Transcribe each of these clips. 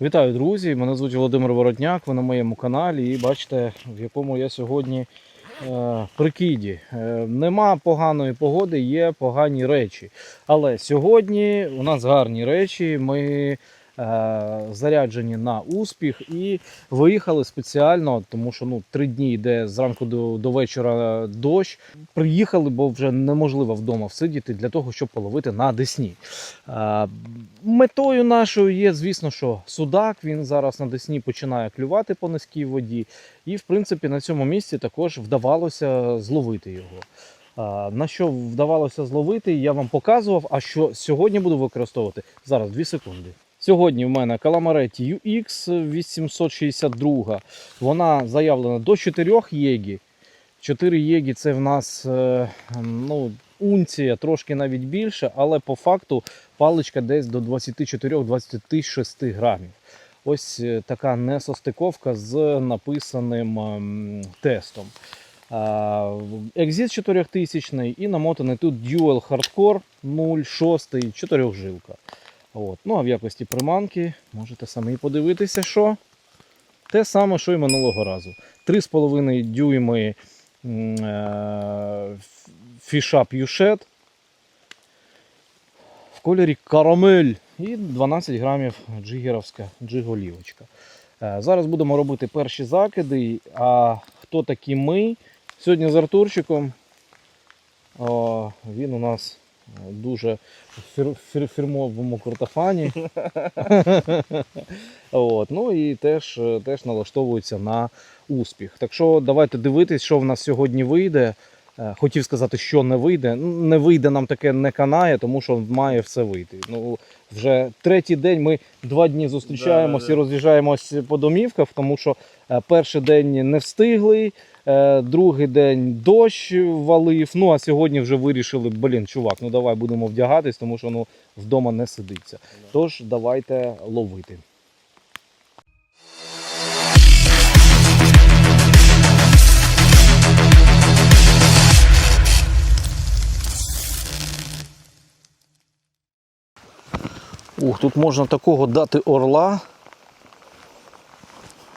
Вітаю, друзі! Мене звуть Володимир Воротняк. Ви на моєму каналі і бачите, в якому я сьогодні е, прикиді. Е, нема поганої погоди, є погані речі. Але сьогодні у нас гарні речі. Ми заряджені на успіх і виїхали спеціально, тому що ну, три дні йде зранку до, до вечора дощ. Приїхали, бо вже неможливо вдома всидіти для того, щоб половити на Десні. Е, Метою нашою є, звісно, що судак він зараз на Десні починає клювати по низькій воді, і в принципі на цьому місці також вдавалося зловити його. На що вдавалося зловити, я вам показував. А що сьогодні буду використовувати? Зараз 2 секунди. Сьогодні в мене Calamare UX 862. Вона заявлена до 4 єгі. 4 єгі це в нас е, ну, унція, трошки навіть більше, але по факту паличка десь до 24-26 грамів. Ось е, така несостиковка з написаним ем, тестом. Exit 4000 і намотаний тут Dual Hardcore 0,6 4 От. Ну а в якості приманки можете самі подивитися, що те саме, що і минулого разу. 3,5 дюйми м, е, фішап юшет в кольорі карамель і 12 грамів джигеровська джиголівочка. Е, Зараз будемо робити перші закиди. А хто такі ми? Сьогодні з Артурчиком. Він у нас дуже в фір- фір- фірмовому куртофані. От, ну і теж, теж налаштовується на успіх. Так що давайте дивитись, що в нас сьогодні вийде. Е, Хотів сказати, що не вийде. Не вийде нам таке не канає, тому що має все вийти. Ну, вже третій день ми два дні зустрічаємось і роз'їжджаємось по домівках, тому що е, перший день не встигли, другий день дощ валив. Ну а сьогодні вже вирішили, блін, чувак, ну давай будемо вдягатись, тому що ну, вдома не сидиться. Тож давайте ловити. Ух, тут можна такого дати орла.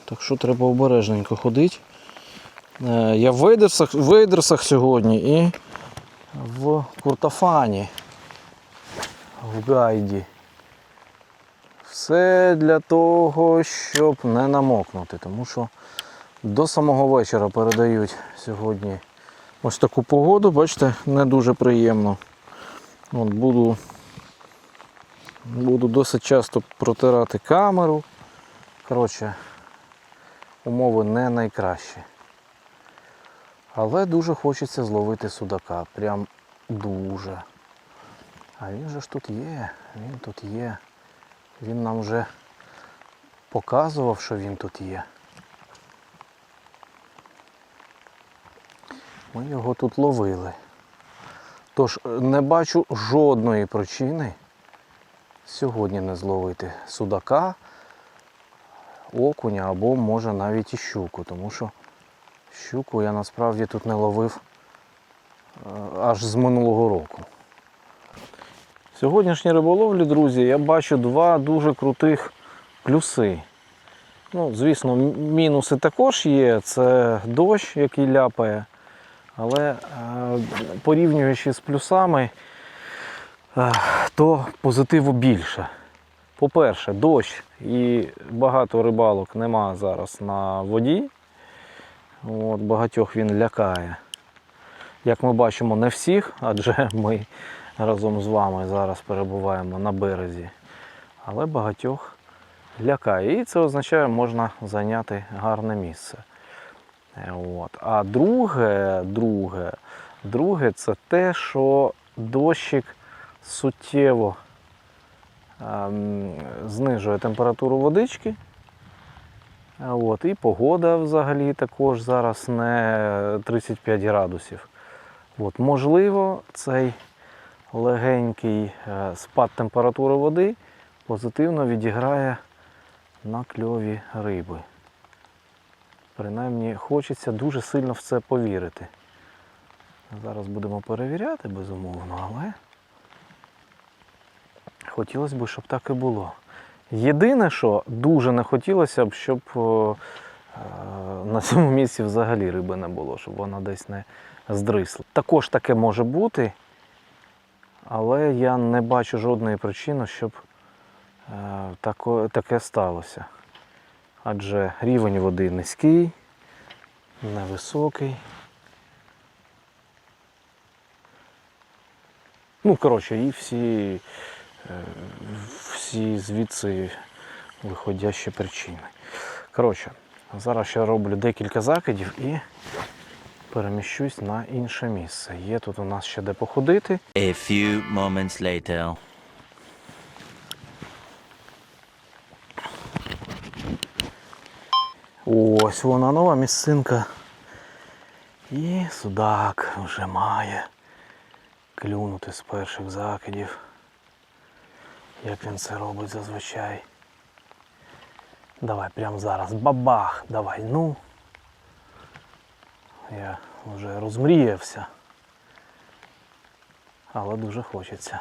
Так що треба обережненько ходити. Е, Я в вейдерсах, вейдерсах сьогодні і в куртофані. В гайді. Все для того, щоб не намокнути, тому що до самого вечора передають сьогодні ось таку погоду, бачите, не дуже приємно. От буду Буду досить часто протирати камеру. Коротше, умови не найкращі. Але дуже хочеться зловити судака. Прям дуже. А він же ж тут є. Він тут є. Він нам вже показував, що він тут є. Ми його тут ловили. Тож е, не бачу жодної причини сьогодні не зловити судака, окуня або може навіть і щуку, тому що щуку я насправді тут не ловив е, аж з минулого року. В сьогоднішній риболовлі, друзі, я бачу два дуже крутих плюси. Ну, звісно, мінуси також є. Це дощ, який ляпає. Але е, порівнюючи з плюсами, е, то позитиву більше. По-перше, дощ і багато рибалок нема зараз на воді. От, багатьох він лякає. Як ми бачимо, не всіх, адже ми разом з вами зараз перебуваємо на березі. Але багатьох лякає. І це означає, можна зайняти гарне місце. От. А друге, друге, друге це те, що дощик суттєво ем, знижує температуру водички. От, і погода взагалі також зараз не 35 градусів. От, можливо, цей легенький е, спад температури води позитивно відіграє на кльові риби. Принаймні хочеться дуже сильно в це повірити. Зараз будемо перевіряти, безумовно, але хотілося б, щоб так і було. Єдине, що дуже не хотілося б, щоб е, е, на цьому місці взагалі риби не було, щоб вона десь не здрисла. Також таке може бути, але я не бачу жодної причини, щоб е, таке сталося. Адже рівень води низький, невисокий. Ну, коротше, і всі, всі звідси виходящі причини. Коротше, зараз ще роблю декілька закидів і переміщусь на інше місце. Є тут у нас ще де походити. A few moments later. Ось вона нова місцинка. І судак вже має клюнути з перших закидів. Як він це робить зазвичай. Давай прямо зараз. Бабах! Давай, ну. Я вже розмріявся. Але дуже хочеться.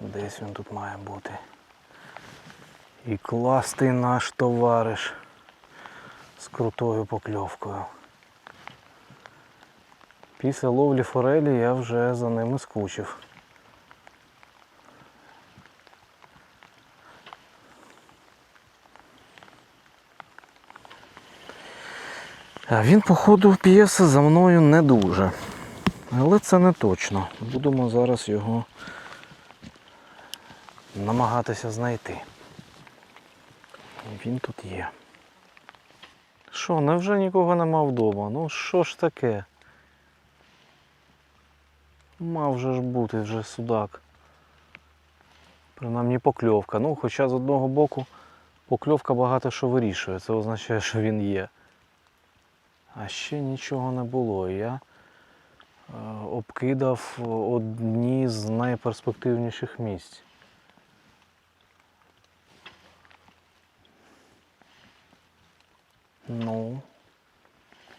Десь він тут має бути. І класний наш товариш з крутою покльовкою. Після ловлі форелі я вже за ними скучив. Він, походу, п'єса за мною не дуже. Але це не точно. Будемо зараз його намагатися знайти. Він тут є. Що, невже нікого нема вдома? Ну що ж таке? Мав же ж бути вже судак. Принаймні покльовка. Ну, хоча з одного боку покльовка багато що вирішує. Це означає, що він є. А ще нічого не було. Я е, обкидав одні з найперспективніших місць. Ну.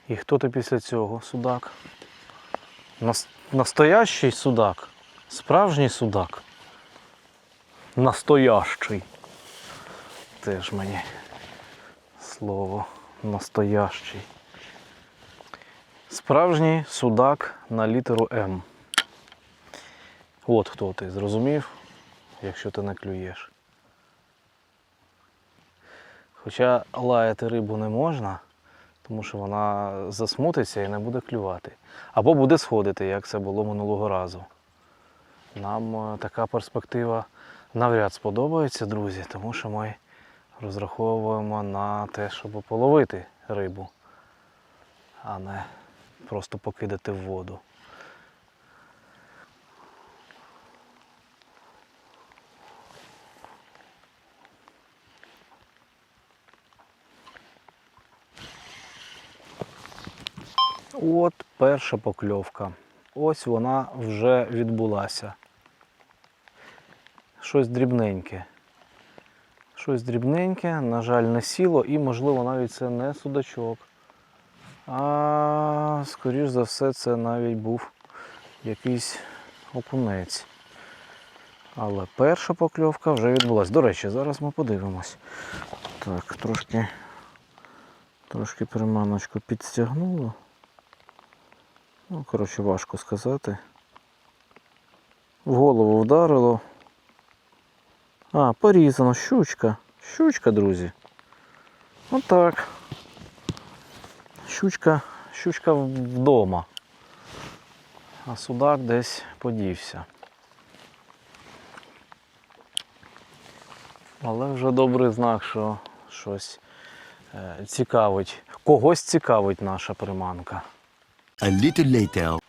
І хто ти після цього, судак? Настоящий судак? Справжній судак? Настоящий. Теж мені слово настоящий. Справжній судак на літеру М. От хто ти, зрозумів, якщо ти не клюєш. Хоча лаяти рибу не можна, тому що вона засмутиться і не буде клювати. Або буде сходити, як це було минулого разу. Нам е, така перспектива навряд сподобається, друзі, тому що ми розраховуємо на те, щоб половити рибу, а не просто покидати в воду. От перша покльовка. Ось вона вже відбулася. Щось дрібненьке. Щось дрібненьке, на жаль, не сіло і, можливо, навіть це не судачок. А скоріш за все, це навіть був якийсь окунець. Але перша покльовка вже відбулася. До речі, зараз ми подивимось. Так, трошки, трошки приманочку підстягнуло. Ну, коротше, важко сказати. В голову вдарило. А, порізано, щучка. Щучка, друзі. Отак. Щучка, щучка вдома. А судак десь подівся. Але вже добрий знак, що щось е, цікавить. Когось цікавить наша приманка. A little later.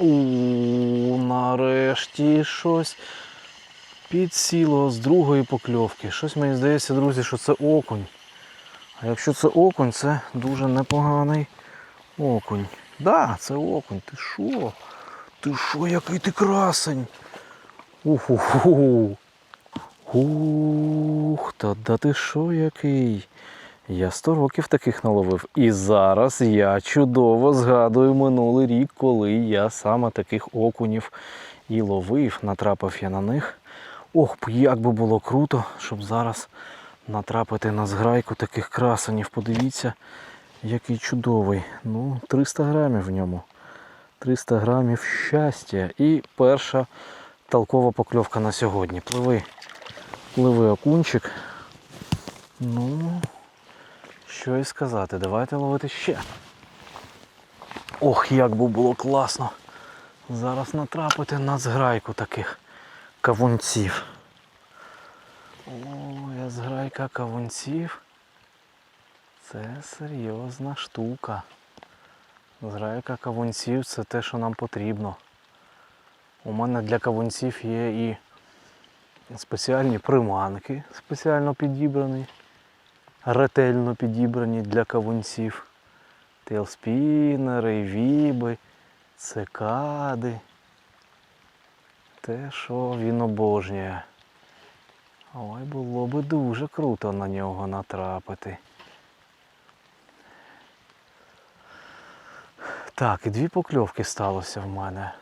У, нарешті щось підсіло з другої покльовки. Щось мені здається, друзі, що це окунь. А якщо це окунь, це дуже непоганий окунь. Да, це окунь. Ти що? Ти що, який ти красень? Уху. Ух, та да ти що який? Я 100 років таких наловив. І зараз я чудово згадую минулий рік, коли я саме таких окунів і ловив, натрапив я на них. Ох, як би було круто, щоб зараз натрапити на зграйку таких красенів. Подивіться, який чудовий. Ну, 300 грамів в ньому. 300 грамів щастя. І перша толкова покльовка на сьогодні. Пливи, пливи окунчик. Ну, що і сказати, давайте ловити ще. Ох, як би було класно. Зараз натрапити на зграйку таких кавунців. О, я зграйка кавунців. Це серйозна штука. Зграйка кавунців це те, що нам потрібно. У мене для кавунців є і спеціальні приманки, спеціально підібрані, ретельно підібрані для кавунців. Тейлспінери, віби, цикади. Те, що він обожнює. Ой, було би дуже круто на нього натрапити. Так, і дві покльовки сталося в мене.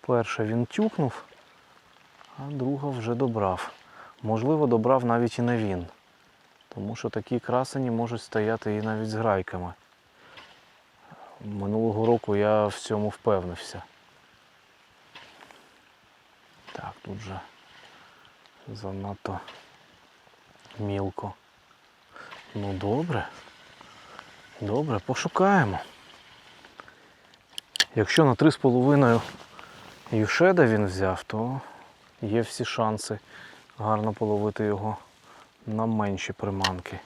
Перша він тюкнув, а друга вже добрав. Можливо, добрав навіть і не він. Тому що такі красені можуть стояти і навіть з грайками. Минулого року я в цьому впевнився. Так, тут же занадто мілко. Ну добре. Добре, пошукаємо. Якщо на 3,5 юшеда він взяв, то є всі шанси гарно половити його на менші приманки.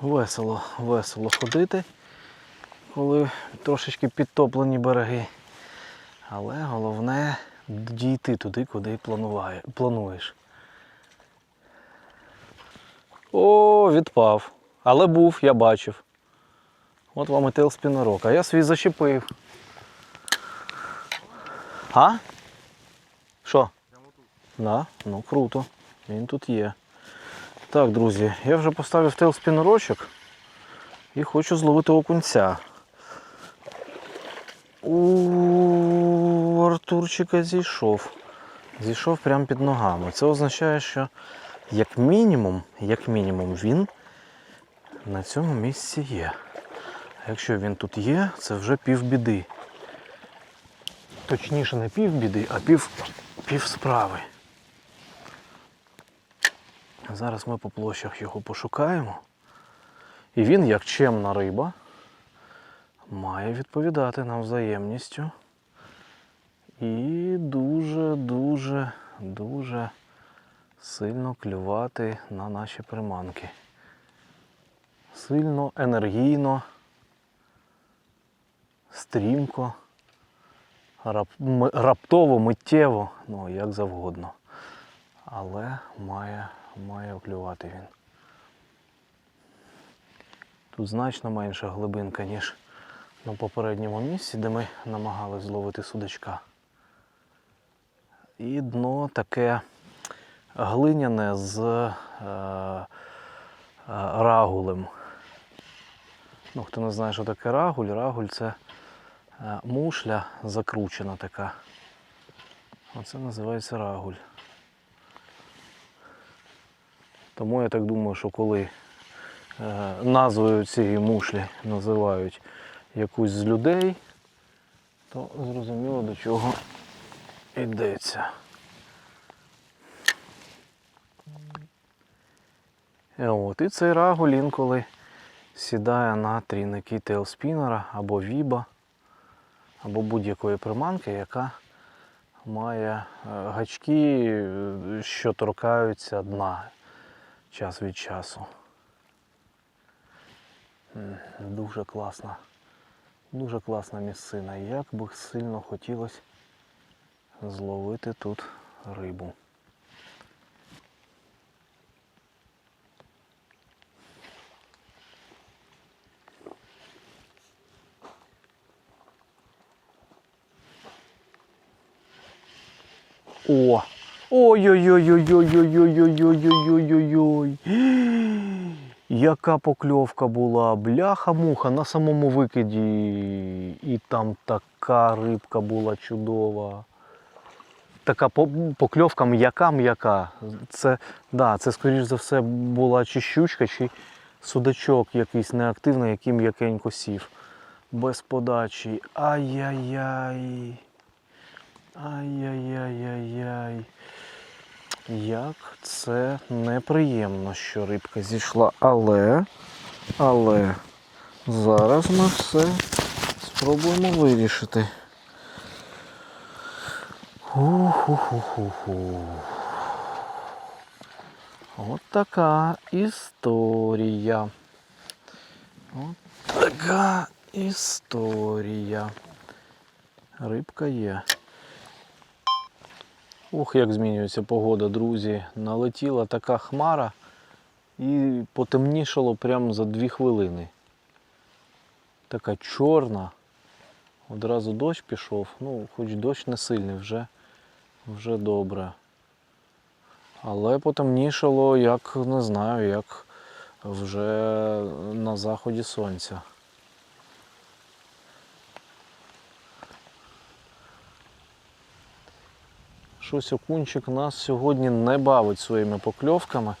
Весело, весело ходити, коли трошечки підтоплені береги. Але головне дійти туди, куди плануєш. О, відпав. Але був, я бачив. От вам і тейлспінерок. А я свій зачепив. А? Що? Да? Ну круто. Він тут є. Так, друзі, я вже поставив тейлспінерочок і хочу зловити окунця. У Артурчика зійшов. Зійшов прямо під ногами. Це означає, що як мінімум, як мінімум, він на цьому місці є. А якщо він тут є, це вже півбіди. Точніше, не півбіди, а пів, пів справи. Зараз ми по площах його пошукаємо. І він, як чемна риба, має відповідати нам взаємністю. І дуже-дуже, дуже сильно клювати на наші приманки. Сильно, енергійно, стрімко, рап, раптово, миттєво, ну як завгодно. Але має, має клювати він. Тут значно менша глибинка, ніж на попередньому місці, де ми намагалися зловити судачка. І дно таке глиняне з е, е, рагулем. Ну, хто не знає, що таке рагуль, рагуль це е, мушля закручена така. Оце називається рагуль. Тому я так думаю, що коли е, назвою цієї мушлі називають якусь з людей, то зрозуміло до чого йдеться. І От, і цей рагуль інколи сідає на трійники тейлспінера або віба, або будь-якої приманки, яка має е, гачки, е, що торкаються дна час від часу. Дуже класна. Дуже класна місцина. Як би сильно хотілося зловити тут рибу. О! Ой-ой-ой-ой-ой-ой-ой-ой-ой-ой-ой-ой. Яка покльовка була, бляха-муха на самому викиді. І там така рибка була чудова. Така покльовка м'яка-м'яка. Це, да, це, скоріш за все, була чи щучка, чи судачок якийсь неактивний, який м'якенько сів. Без подачі. Ай-яй-яй. Ай-яй-яй-яй-яй. Як це неприємно, що рибка зійшла. Але, але зараз ми все спробуємо вирішити. Ху-ху-ху-ху-ху. От така історія. От така історія. Рибка є. Ох, як змінюється погода, друзі. Налетіла така хмара і потемнішало прямо за дві хвилини. Така чорна. Одразу дощ пішов. Ну, хоч дощ не сильний, вже, вже добре. Але потемнішало, як не знаю, як вже на заході сонця. Щось окунчик нас сьогодні не бавить своїми покльовками.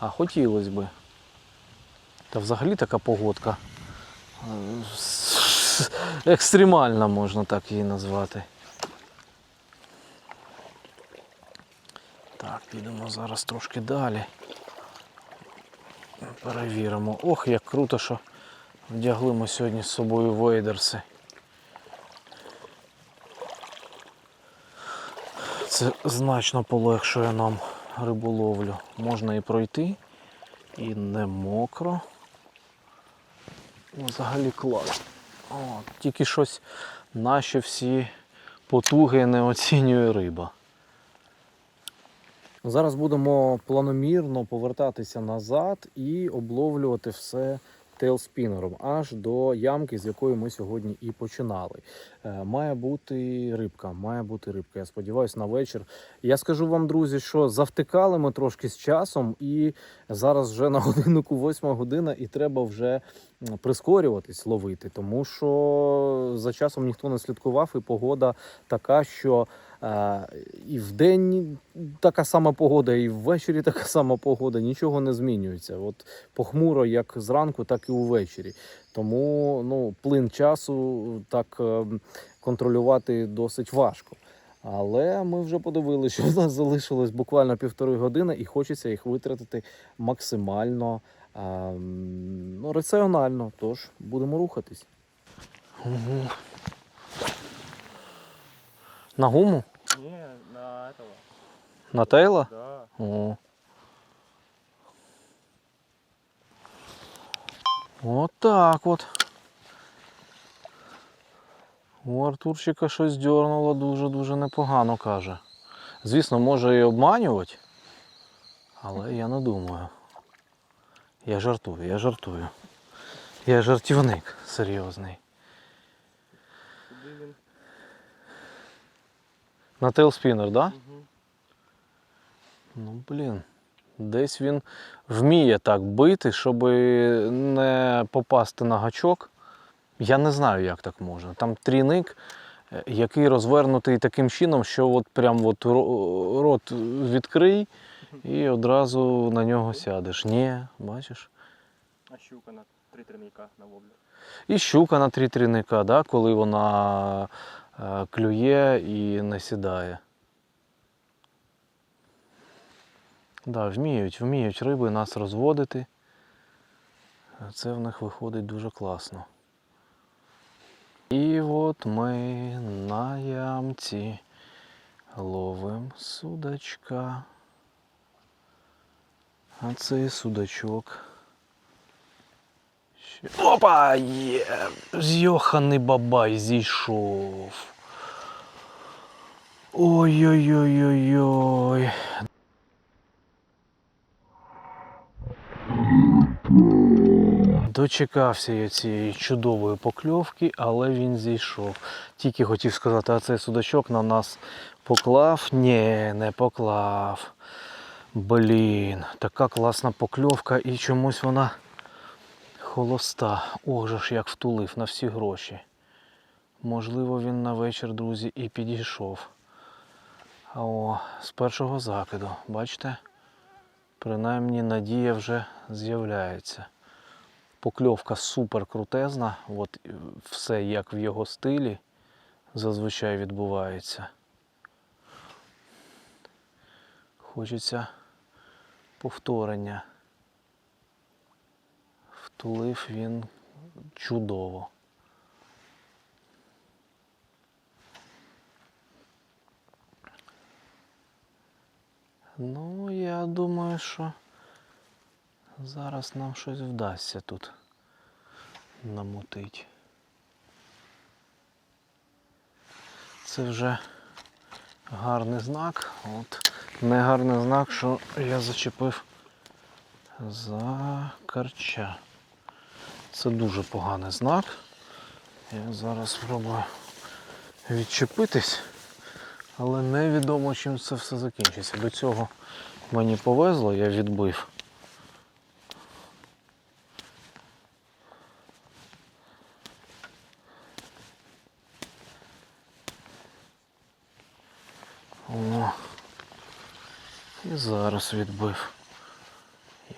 А хотілося би. Та взагалі така погодка. Екстремальна можна так її назвати. Так, підемо зараз трошки далі. Перевіримо. Ох, як круто, що вдягли ми сьогодні з собою вейдерси. Це значно полегшує нам риболовлю. Можна і пройти, і не мокро. Взагалі клас. О, тільки щось наші всі потуги не оцінює риба. Зараз будемо планомірно повертатися назад і обловлювати все тейлспінером аж до ямки, з якої ми сьогодні і починали. Е, Має бути рибка, має бути рибка. Я сподіваюся, на вечір. Я скажу вам, друзі, що завтикали ми трошки з часом, і зараз вже на годиннику восьма година, і треба вже прискорюватись ловити, тому що за часом ніхто не слідкував, і погода така, що і в день така сама погода, і ввечері така сама погода, нічого не змінюється. От похмуро як зранку, так і увечері. Тому ну, плин часу так е, контролювати досить важко. Але ми вже подивилися, що в нас залишилось буквально півтори години, і хочеться їх витратити максимально е, ну, раціонально. Тож будемо рухатись. На гуму? Не, на этого. На Тейла? Да. О. От так от. У Артурчика щось дьорнуло дуже-дуже непогано, каже. Звісно, може і обманювати, але я не думаю. Я жартую, я жартую. Я жартівник серйозний. Куди він? На тейлспінер, так? Да? Угу. Ну, блін. Десь він вміє так бити, щоб не попасти на гачок. Я не знаю, як так можна. Там трійник, е, який розвернутий таким чином, що от прям от рот відкрий і одразу на нього сядеш. Ні, бачиш? А щука на три тренійка на воблі. І щука на три трійника, да, коли вона клює і не сідає. Да, вміють, вміють риби нас розводити. Це в них виходить дуже класно. І от ми на ямці ловим судачка. А цей судачок. Опа! Є! Зйоханий бабай зійшов. Ой-ой-ой-ой-ой. Дочекався я цієї чудової покльовки, але він зійшов. Тільки хотів сказати, а цей судачок на нас поклав? Ні, не поклав. Блін, така класна покльовка і чомусь вона холоста. Ох же ж як втулив на всі гроші. Можливо, він на вечір, друзі, і підійшов. А о, з першого закиду, бачите? Принаймні надія вже з'являється. Покльовка супер крутезна. От все як в його стилі зазвичай відбувається. Хочеться повторення. Втулив він чудово. Ну, я думаю, що зараз нам щось вдасться тут намутить. Це вже гарний знак. От не гарний знак, що я зачепив за карча. Це дуже поганий знак. Я зараз спробую відчепитись, але невідомо чим це все закінчиться. До цього мені повезло, я відбив. О, і зараз відбив.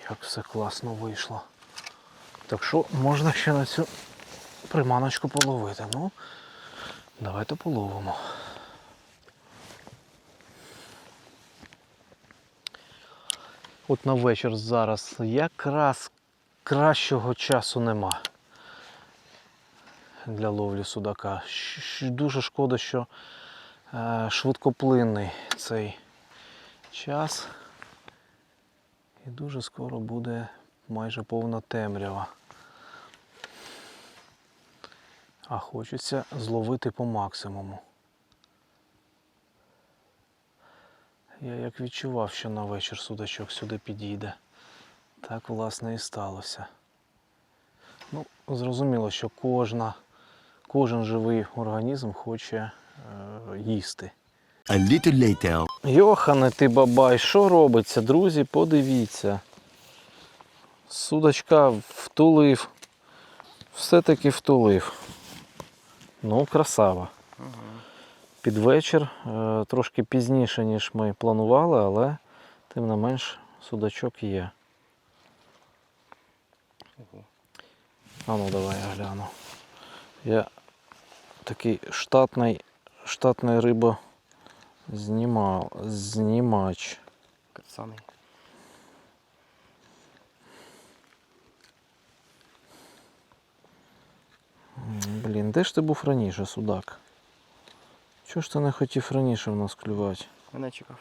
Як все класно вийшло. Так що можна ще на цю приманочку половити. Ну, давайте половимо. От на вечір зараз якраз кращого часу нема для ловлі судака. Дуже шкода, що е, швидкоплинний цей час. І дуже скоро буде майже повна темрява. А хочеться зловити по максимуму. Я як відчував, що на вечір судачок сюди підійде. Так власне і сталося. Ну, зрозуміло, що кожна, кожен живий організм хоче е, їсти. A little later. Йохане ти бабай, що робиться, друзі, подивіться. Судочка втулив. Все-таки втулив. Ну, красава. Під вечір, е, трошки пізніше, ніж ми планували, але тим не менш судачок є. Ого. А ну давай я гляну. Я такий штатний, штатний риба знімав, знімач. Кацаний. Блін, де ж ти був раніше, судак? Чого ж ти не хотів раніше в нас клювати? Мене чекав.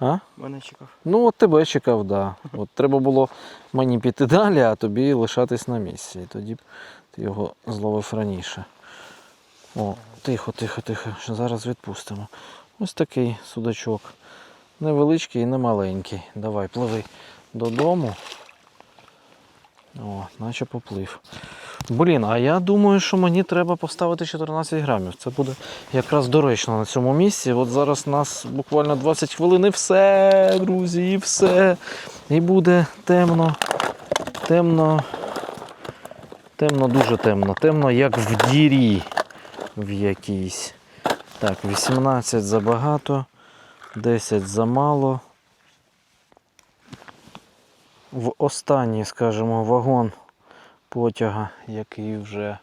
А? Мене чекав. Ну от тебе чекав, да. От треба було мені піти далі, а тобі лишатись на місці. І тоді б ти його зловив раніше. О, тихо, тихо, тихо. Що Зараз відпустимо. Ось такий судачок. Невеличкий і не маленький. Давай, пливи додому. О, наче поплив. Блін, а я думаю, що мені треба поставити 14 грамів. Це буде якраз доречно на цьому місці. От зараз нас буквально 20 хвилин і все, друзі, і все. І буде темно, темно, темно, дуже темно. Темно, як в дірі в якійсь. Так, 18 забагато, 10 замало. В останній, скажімо, вагон потяга, який вже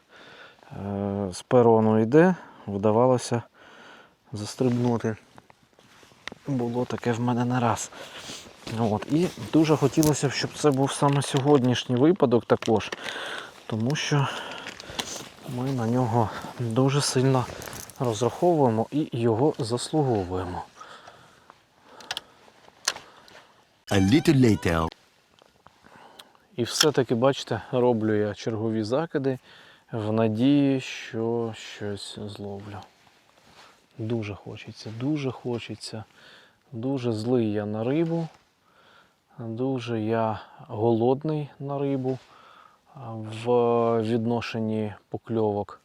е, з перону йде, вдавалося застрибнути. Було таке в мене не раз. От. І дуже хотілося б, щоб це був саме сьогоднішній випадок також. Тому що Ми на нього дуже сильно розраховуємо і його заслуговуємо. A little later. І все-таки, бачите, роблю я чергові закиди в надії, що щось зловлю. Дуже хочеться, дуже хочеться. Дуже злий я на рибу. Дуже я голодний на рибу в відношенні покльовок.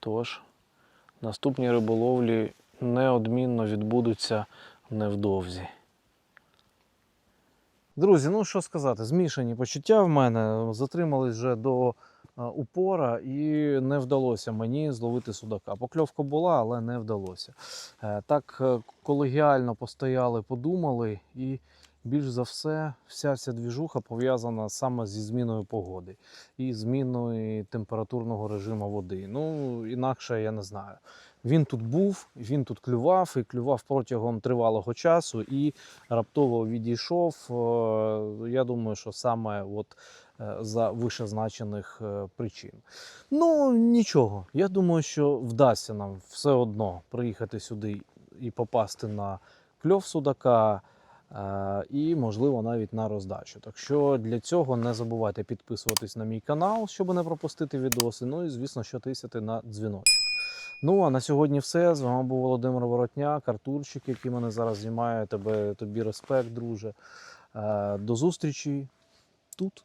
Тож, наступні риболовлі неодмінно відбудуться невдовзі. Друзі, ну що сказати, змішані почуття в мене. Затримались вже до е, упора і не вдалося мені зловити судака. Покльовка була, але не вдалося. Е, Так е, колегіально постояли, подумали, і більш за все, вся ця двіжуха пов'язана саме зі зміною погоди і зміною температурного режиму води. Ну, інакше я не знаю. Він тут був, він тут клював і клював протягом тривалого часу і раптово відійшов. Е, Я думаю, що саме от е, за вищезначених е, причин. Ну нічого. Я думаю, що вдасться нам все одно приїхати сюди і попасти на кльов судака. І, можливо, навіть на роздачу. Так що для цього не забувайте підписуватись на мій канал, щоб не пропустити відоси. Ну і звісно, що тисяти на дзвіночок. Ну а на сьогодні все. З вами був Володимир Воротняк, Артурчик, який мене зараз знімає. Тебе тобі респект, друже. Е, До зустрічі тут.